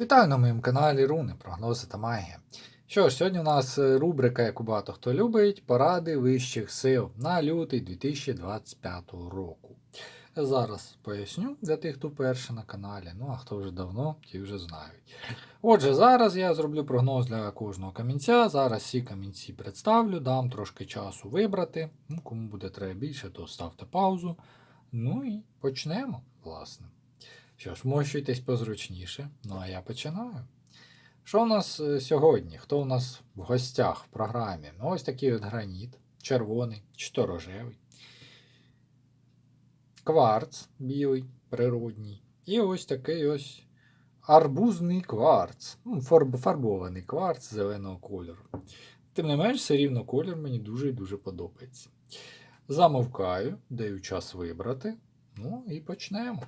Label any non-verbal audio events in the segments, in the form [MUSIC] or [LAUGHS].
Вітаю на моєму каналі Руни, прогнози та магія. Що ж, сьогодні у нас е, рубрика, яку багато хто любить, поради вищих сил на лютий 2025 року. Зараз поясню для тих, хто перше на каналі, ну а хто вже давно, ті вже знають. Отже, зараз я зроблю прогноз для кожного камінця. Зараз всі камінці представлю, дам трошки часу вибрати. Ну, кому буде треба більше, то ставте паузу. Ну і почнемо, власне. Що ж, мощуйтесь позручніше. Ну а я починаю. Що у нас е, сьогодні? Хто у нас в гостях в програмі? Ну, ось такий от граніт, червоний чи то рожевий. Кварц білий, природній. І ось такий ось арбузний кварц. Ну, фарбований кварц зеленого кольору. Тим не менш, все рівно колір мені дуже і дуже подобається. Замовкаю, даю час вибрати. Ну і почнемо.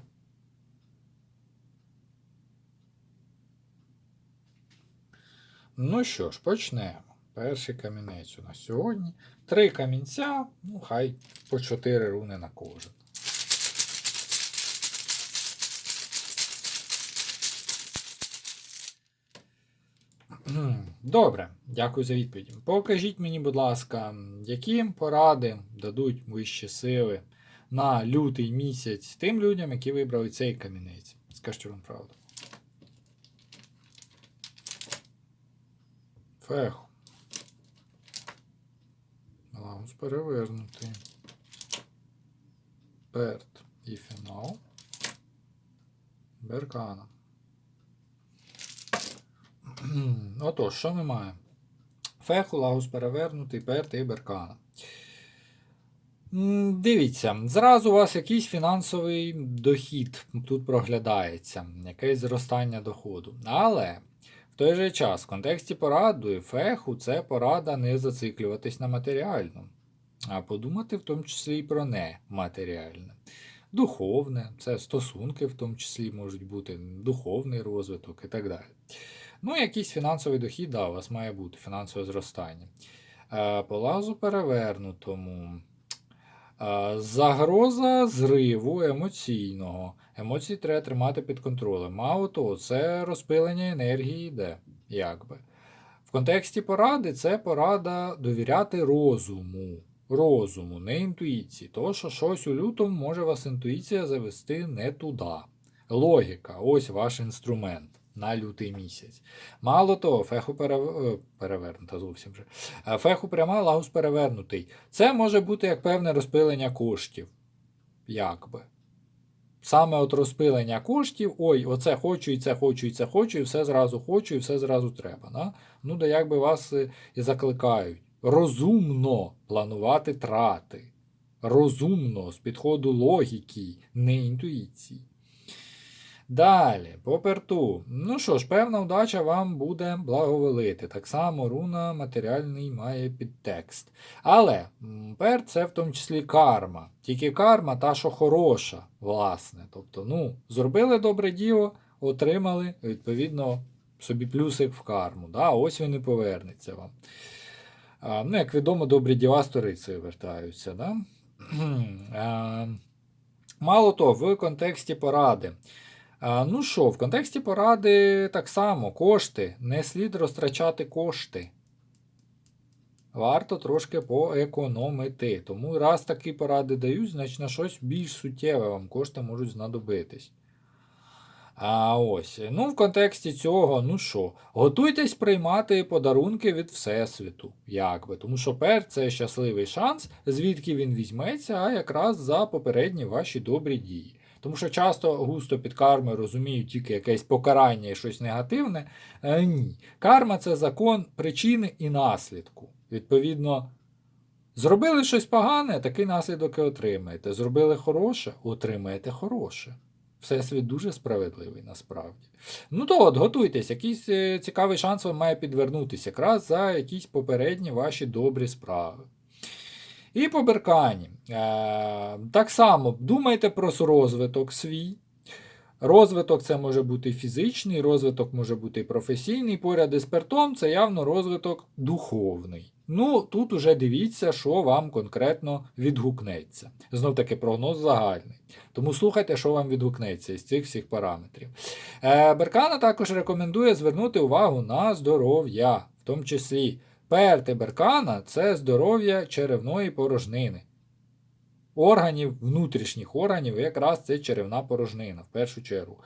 Ну що ж, почнемо. Перший камінець у нас сьогодні. Три камінця, ну хай по чотири руни на кожен. [CLEARS THROAT] Добре, дякую за відповідь. Покажіть мені, будь ласка, які поради дадуть вищі сили на лютий місяць тим людям, які вибрали цей камінець. Скажіть вам правду. Фех. Лагус перевернутий. Перт і фінал. Беркана. Отож, що ми маємо? Феху, лагус перевернутий, перт і беркана. Дивіться, зразу у вас якийсь фінансовий дохід тут проглядається, якесь зростання доходу. Але в той же час, в контексті поради феху це порада не зациклюватись на матеріальному, а подумати в тому числі і про нематеріальне. Духовне, це стосунки в тому числі можуть бути, духовний розвиток і так далі. Ну, якийсь фінансовий дохід, да, у вас має бути фінансове зростання. Е, По лазу перевернутому. Е, Загроза зриву емоційного. Емоції треба тримати під контролем. Мало того, це розпилення енергії йде. Якби. В контексті поради це порада довіряти розуму. Розуму, не інтуїції. Тому що щось у лютому може вас інтуїція завести не туди. Логіка ось ваш інструмент на лютий місяць. Мало того, феху перев... е, перевернута зовсім же. Е, Феху пряма, лагус перевернутий. Це може бути як певне розпилення коштів. Якби. Саме от розпилення коштів, ой, оце хочу, і це хочу, і це хочу, і все зразу хочу, і все зразу треба. Да? Ну, да якби вас е, і закликають. Розумно планувати трати. Розумно, з підходу логіки, не інтуїції. Далі, по перту. Ну що ж, певна удача вам буде благоволити. Так само руна матеріальний має підтекст. Але м, перт це в тому числі карма. Тільки карма та, що хороша, власне. Тобто, ну, зробили добре діло, отримали, відповідно, собі плюсик в карму. Да? Ось він і повернеться вам. А, ну, як відомо, добрі діла сторицею вертаються. Да? [CLEARS THROAT] а, мало того, в контексті поради. Ну що, в контексті поради так само кошти. Не слід розтрачати кошти. Варто трошки поекономити. Тому раз такі поради дають, значить на щось більш суттєве вам кошти можуть знадобитись. А ось, ну в контексті цього, ну що, готуйтесь приймати подарунки від Всесвіту, якби. Тому що пер це щасливий шанс, звідки він візьметься, а якраз за попередні ваші добрі дії. Тому що часто густо під кармою розуміють тільки якесь покарання і щось негативне. Е, ні. Карма це закон причини і наслідку. Відповідно, зробили щось погане, такий наслідок і отримаєте. Зробили хороше, отримаєте хороше. Всесвіт дуже справедливий насправді. Ну то от, готуйтесь, якийсь е, цікавий шанс вам має підвернутися якраз за якісь попередні ваші добрі справи. І по беркані. Е, так само думайте про розвиток свій. Розвиток це може бути фізичний, розвиток може бути професійний. Поряд із пертом це явно розвиток духовний. Ну, тут уже дивіться, що вам конкретно відгукнеться. Знов таки прогноз загальний. Тому слухайте, що вам відгукнеться із цих всіх параметрів. Е, Беркана також рекомендує звернути увагу на здоров'я, в тому числі перти Беркана це здоров'я черевної порожнини. Органів, внутрішніх органів, якраз це черевна порожнина, в першу чергу.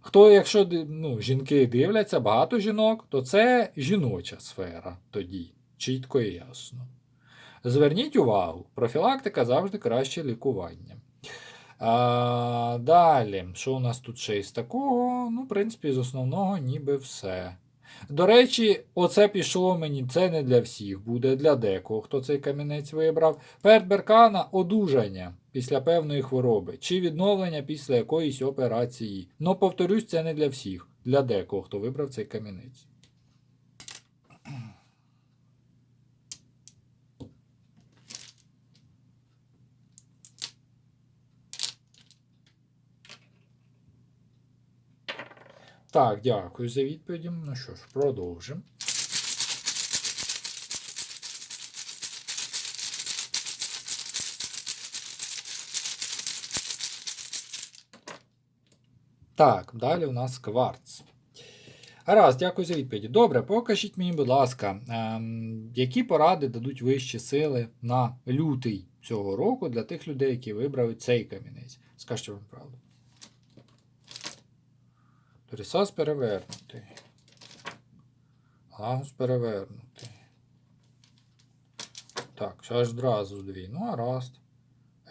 Хто, якщо ну, жінки дивляться, багато жінок, то це жіноча сфера тоді, чітко і ясно. Зверніть увагу, профілактика завжди краще лікування. А, далі, що у нас тут ще із такого? Ну, в принципі, з основного ніби все. До речі, оце пішло мені, це не для всіх, буде для декого, хто цей камінець вибрав. Перт Беркана одужання після певної хвороби чи відновлення після якоїсь операції. Ну, повторюсь, це не для всіх, для декого, хто вибрав цей камінець. Так, дякую за відповіді. Ну що ж, продовжимо. Так, далі у нас кварц. Гаразд, дякую за відповіді. Добре, покажіть мені, будь ласка, ем, які поради дадуть вищі сили на лютий цього року для тих людей, які вибрали цей камінець. Скажіть вам правду. Торісас перевернутий. Лагус перевернутий. Так, зараз одразу дві. Ну, гаразд.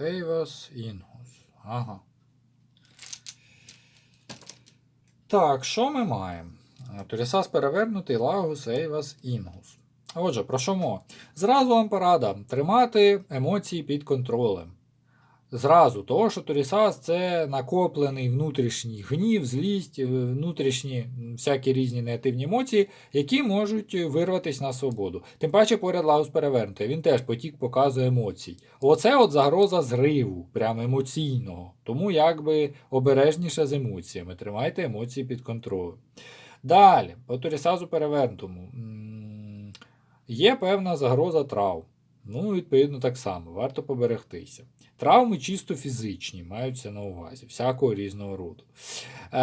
Ейвас Інгус. Ага. Так, що ми маємо? Торісас перевернутий, Лагус, Ейвас, Інгус. Отже, про що мова? Зразу вам порада тримати емоції під контролем. Зразу, того, що Торісас це накоплений внутрішній гнів, злість, е, внутрішні всякі різні негативні емоції, які можуть вирватися на свободу. Тим паче поряд Лагус перевернутий, він теж потік показує емоцій. Оце от загроза зриву, прямо емоційного. Тому якби обережніше з емоціями. Тримайте емоції під контролем. Далі, по Торісазу перевернутому. Є певна загроза травм. Ну, відповідно, так само, варто поберегтися. Травми чисто фізичні, маються на увазі, всякого різного роду. Е,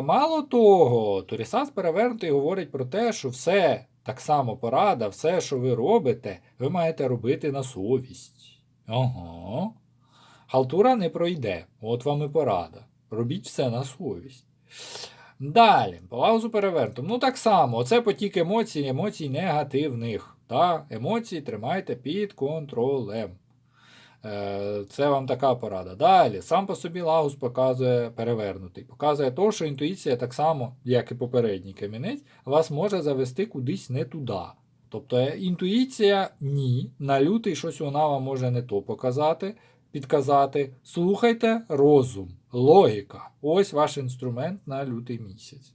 мало того, Торісас перевернутий говорить про те, що все так само порада, все, що ви робите, ви маєте робити на совість. Ага. Халтура не пройде. От вам і порада. Робіть все на совість. Далі, паузу перевернутому. Ну так само, оце потік емоцій, емоцій негативних. Та, емоції тримайте під контролем. Е, Це вам така порада. Далі, сам по собі лагус показує перевернутий. Показує то, що інтуїція так само, як і попередній камінець, вас може завести кудись не туди. Тобто е, інтуїція ні. На лютий щось вона вам може не то показати, підказати. Слухайте розум, логіка. Ось ваш інструмент на лютий місяць.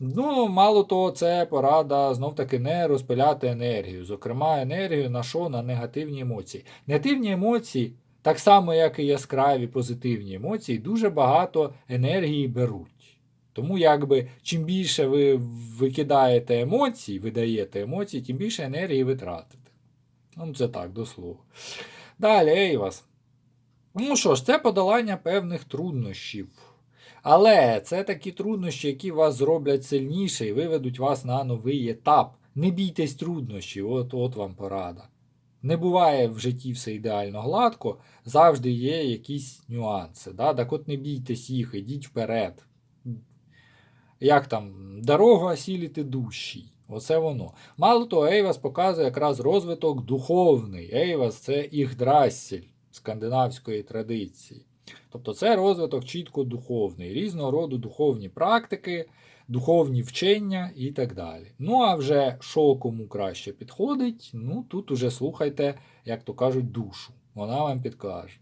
Ну, мало того, це порада знов таки не розпиляти енергію. Зокрема, енергію на що? На негативні емоції. Негативні емоції, так само, як і яскраві позитивні емоції, дуже багато енергії беруть. Тому, якби, чим більше ви викидаєте емоцій, видаєте емоції, тим більше енергії ви тратите. Ну, це так, до слова. Далі, Ейвас. Ну що ж, це подолання певних труднощів. Але це такі труднощі, які вас зроблять сильніше і виведуть вас на новий етап. Не бійтесь труднощів, от, от вам порада. Не буває в житті все ідеально гладко, завжди є якісь нюанси. Да? Так от не бійтесь їх, ідіть вперед. Як там, дорога осіліти душі. Оце воно. Мало того, Ейвас показує якраз розвиток духовний. Ейвас це Ігдрасіль скандинавської традиції. Тобто це розвиток чітко духовний, різного роду духовні практики, духовні вчення і так далі. Ну а вже що кому краще підходить, ну тут уже слухайте, як то кажуть, душу. Вона вам підкаже.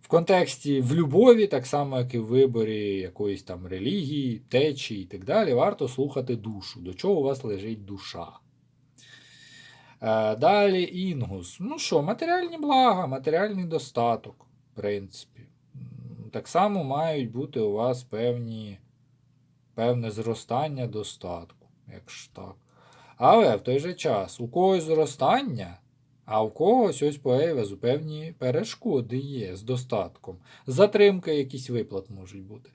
В контексті в любові, так само, як і в виборі якоїсь там релігії, течії і так далі, варто слухати душу, до чого у вас лежить душа. Е, Далі інгус. Ну що, матеріальні блага, матеріальний достаток, принципі. Так само мають бути у вас певні, певне зростання достатку, якщо так. Але в той же час у когось зростання, а у когось ось по Ейвезу певні перешкоди є з достатком. Затримки якісь виплат можуть бути.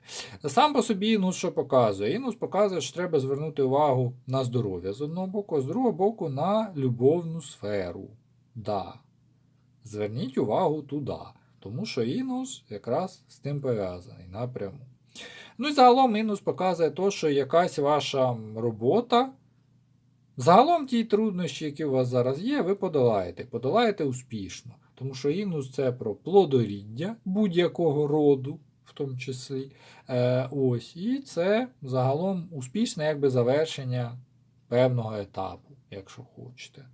Сам по собі інус що показує? Інус показує, що треба звернути увагу на здоров'я з одного боку, а з другого боку на любовну сферу. Да. Зверніть увагу туди. Тому що інус якраз з тим пов'язаний напряму. Ну і загалом інус показує те, що якась ваша робота. Загалом ті труднощі, які у вас зараз є, ви подолаєте. Подолаєте успішно. Тому що інус це про плодоріддя будь-якого роду, в тому числі. Е, ось, І це загалом успішне якби завершення певного етапу, якщо хочете.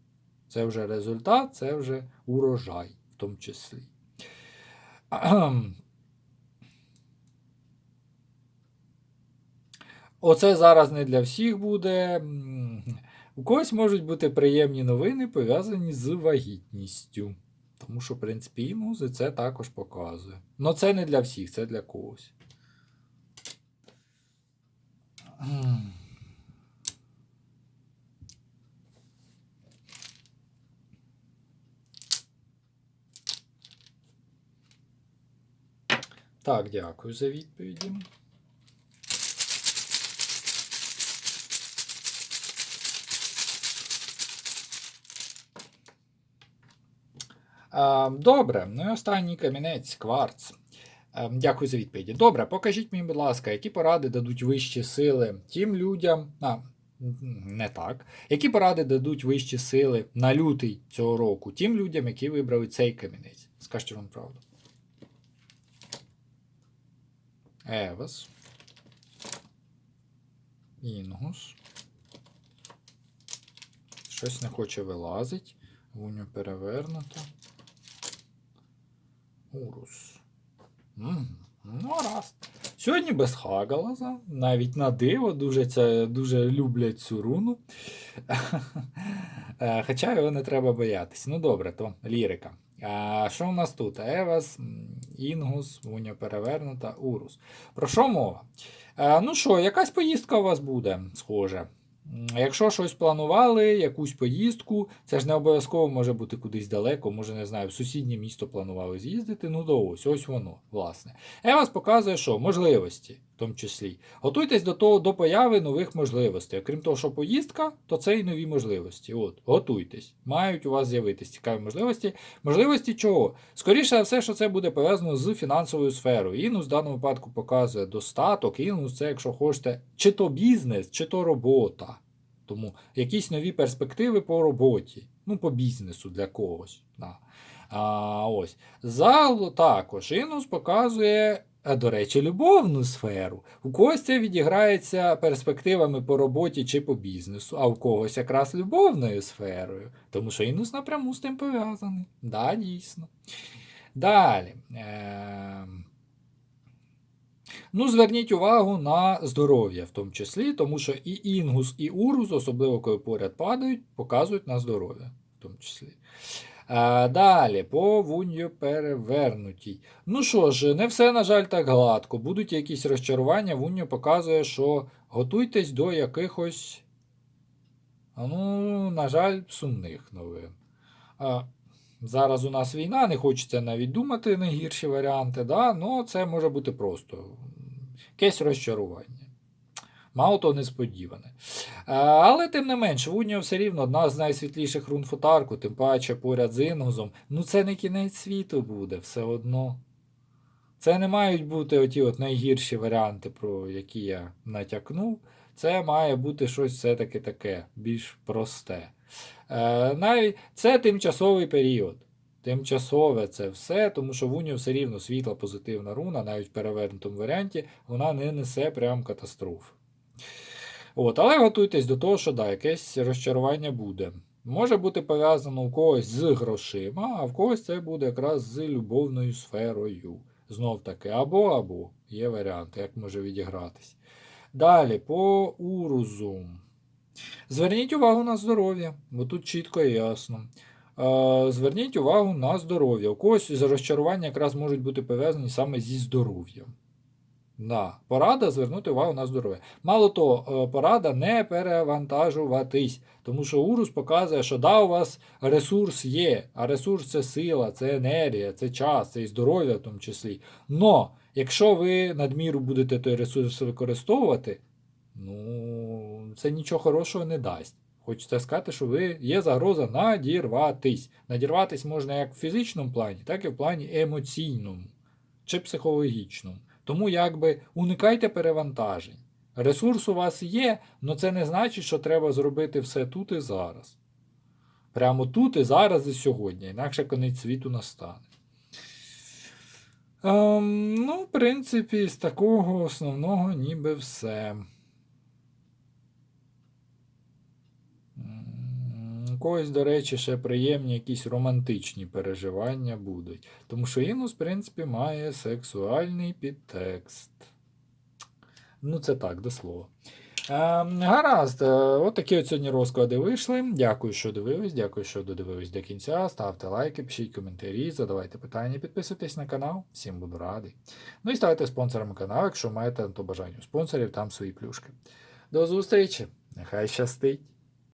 Це вже результат, це вже урожай в тому числі. Оце зараз не для всіх буде. У когось можуть бути приємні новини, пов'язані з вагітністю. Тому що, в принципі, і музи це також показує. Ну це не для всіх, це для когось. Так, дякую за відповіді. Добре, ну і останній камінець кварц. Ем, Дякую за відповіді. Добре, покажіть мені, будь ласка, які поради дадуть вищі сили тим людям. А, не так. Які поради дадуть вищі сили на лютий цього року тим людям, які вибрали цей камінець? Скажіть вам правду. Евас. Інгус. Щось не хоче вилазить. Гуню перевернуто. Урус. М, Ну, раз. Сьогодні без Хагалаза. Навіть на диво дуже, це, дуже люблять цю руну. [LAUGHS] Е, Хоча його не треба боятися. Ну добре, то лірика. А що у нас тут? Евас, Інгус, Гуня перевернута, Урус. Про що мова? Е, Ну що, якась поїздка у вас буде, схоже. Якщо щось планували, якусь поїздку, це ж не обов'язково може бути кудись далеко, може, не знаю, в сусіднє місто планували з'їздити. Ну то ось, ось воно, власне. Евас показує, що можливості, в тому числі. Готуйтесь до того до появи нових можливостей. Окрім того, що поїздка, то це і нові можливості. От, готуйтесь. Мають у вас з'явитись цікаві можливості. Можливості чого? Скоріше все, що це буде пов'язано з фінансовою сферою. Інус в даному випадку показує достаток. Інус це, якщо хочете, чи то бізнес, чи то робота. Тому якісь нові перспективи по роботі, ну, по бізнесу для когось. Да. А, ось. Зал також. Інус показує, а, до речі, любовну сферу. У когось це відіграється перспективами по роботі чи по бізнесу, а у когось якраз любовною сферою. Тому що інус напряму з тим пов'язаний. Да, дійсно. Далі. Ем, Ну, зверніть увагу на здоров'я в тому числі, тому що і інгус, і урус, особливо коли поряд падають, показують на здоров'я в тому числі. А, далі, по вунью перевернутій. Ну що ж, не все, на жаль, так гладко. Будуть якісь розчарування. Вуньо показує, що готуйтесь до якихось, ну, на жаль, сумних новин. А, Зараз у нас війна, не хочеться навіть думати найгірші варіанти, да? ну це може бути просто якесь розчарування. Мало то несподіване. Але тим не менш, Вуньо все рівно одна з найсвітліших рун футарку, тим паче поряд з Інгузом. Ну це не кінець світу буде все одно. Це не мають бути оті от найгірші варіанти, про які я натякнув. Це має бути щось все-таки таке, більш просте. Е, навіть це тимчасовий період. Тимчасове це все, тому що в Уніо все рівно світла позитивна руна, навіть в перевернутому варіанті, вона не несе прям катастроф. От, але готуйтесь до того, що да, якесь розчарування буде. Може бути пов'язано у когось з грошима, а в когось це буде якраз з любовною сферою. Знов таки, або або є варіанти, як може відігратись. Далі, по урузу. Зверніть увагу на здоров'я, бо тут чітко і ясно. Е, Зверніть увагу на здоров'я. У когось розчарування якраз можуть бути пов'язані саме зі здоров'ям. Да. Порада звернути увагу на здоров'я. Мало того, е, порада не перевантажуватись, тому що Урус показує, що да, у вас ресурс є, а ресурс це сила, це енергія, це час, це і здоров'я в тому числі. Но якщо ви надміру будете той ресурс використовувати, ну це нічого хорошого не дасть. Хочеться сказати, що ви є загроза надірватись. Надірватись можна як в фізичному плані, так і в плані емоційному чи психологічному. Тому якби уникайте перевантажень. Ресурс у вас є, але це не значить, що треба зробити все тут і зараз. Прямо тут і зараз і сьогодні, інакше конець світу настане. Ем, ну, в принципі, з такого основного ніби все. М, У когось, до речі, ще приємні якісь романтичні переживання будуть. Тому що Інус, в принципі, має сексуальний підтекст. Ну, це так, до слова. Е, гаразд, е, от от сьогодні розклади вийшли. Дякую, що дивились, дякую, що додивились до кінця. Ставте лайки, пишіть коментарі, задавайте питання, підписуйтесь на канал. Всім буду радий. Ну і ставайте спонсорами каналу, якщо маєте на то бажання спонсорів, там свої плюшки. До зустрічі! Нехай щастить!